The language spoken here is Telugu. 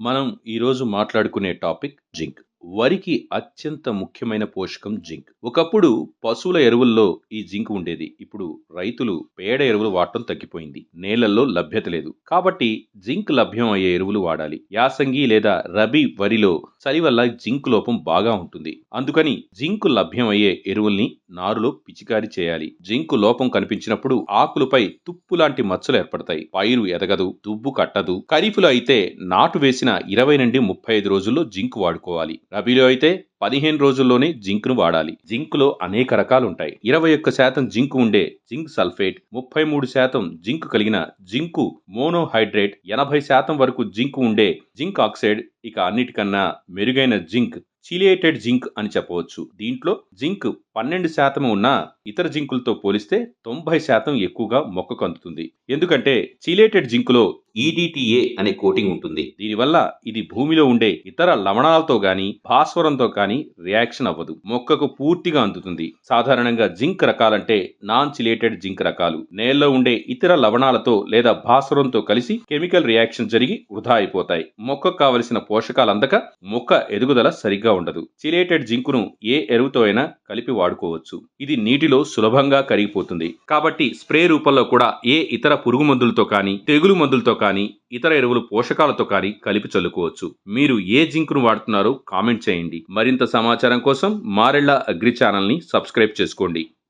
మనం ఈరోజు మాట్లాడుకునే టాపిక్ జింక్. వరికి అత్యంత ముఖ్యమైన పోషకం జింక్. ఒకప్పుడు పశువుల ఎరువుల్లో ఈ జింక్ ఉండేది. ఇప్పుడు రైతులు పేడ ఎరువులు వాడటం తగ్గిపోయింది. నేలల్లో లభ్యత లేదు. కాబట్టి జింక్ లభ్యం అయ్యే ఎరువులు వాడాలి. యాసంగి లేదా రబీ వరిలో చలి వల్ల జింక్ లోపం బాగా ఉంటుంది. అందుకని జింక్ లభ్యమయ్యే ఎరువుల్ని నారులో పిచికారి చేయాలి. జింక్ లోపం కనిపించినప్పుడు ఆకులపై తుప్పు లాంటి మచ్చలు ఏర్పడతాయి. పైరు ఎదగదు దుబ్బు కట్టదు. ఖరీఫ్లో అయితే నాటు వేసిన ఇరవై నుండి ముప్పై ఐదు రోజుల్లో జింక్ వాడుకోవాలి. రబీలో అయితే పదిహేను రోజుల్లోనే జింక్ను వాడాలి. జింక్లో అనేక రకాలు ఉంటాయి ఇరవై ఒక్క శాతం జింక్ ఉండే జింక్ సల్ఫేట్ ముప్పై మూడు శాతం జింక్ కలిగిన జింకు మోనోహైడ్రేట్ ఎనభై శాతం వరకు జింక్ ఉండే జింక్ ఆక్సైడ్ ఇక అన్నిటికన్నా మెరుగైన జింక్ చిలియేటెడ్ జింక్ అని చెప్పవచ్చు. దీంట్లో జింక్ పన్నెండు శాతం ఉన్న ఇతర జింకులతో పోలిస్తే తొంభై శాతం ఎక్కువగా మొక్కకు అందుతుంది ఎందుకంటే చిలేటెడ్ జింకులో ఈడిటిఏ అనే కోటింగ్ ఉంటుంది. దీనివల్ల ఇది భూమిలో ఉండే ఇతర లవణాలతో గాని భాస్వరంతో గాని రియాక్షన్ అవ్వదు. మొక్కకు పూర్తిగా అందుతుంది. సాధారణంగా జింక్ రకాలంటే నాన్ చిలేటెడ్ జింక్ రకాలు. నేలలో ఉండే ఇతర లవణాలతో లేదా భాస్వరంతో కలిసి కెమికల్ రియాక్షన్ జరిగి వృధా అయిపోతాయి. మొక్కకు కావలసిన పోషకాలు అందక మొక్క ఎదుగుదల సరిగ్గా ఉండదు. చిలేటెడ్ జింకును ఏ ఎరువుతో అయినా కలిపి వాడుకోవచ్చు. ఇది నీటిలో సులభంగా కరిగిపోతుంది. కాబట్టి స్ప్రే రూపంలో కూడా ఏ ఇతర పురుగు మందులతో కానీ తెగులు మందులతో కానీ కానీ ఇతర ఎరువులు పోషకాలతో కానీ కలిపి చల్లుకోవచ్చు. మీరు ఏ జింకును వాడుతున్నారో కామెంట్ చేయండి. మరింత సమాచారం కోసం మారెళ్ళ అగ్రి ఛానల్ని సబ్స్క్రైబ్ చేసుకోండి.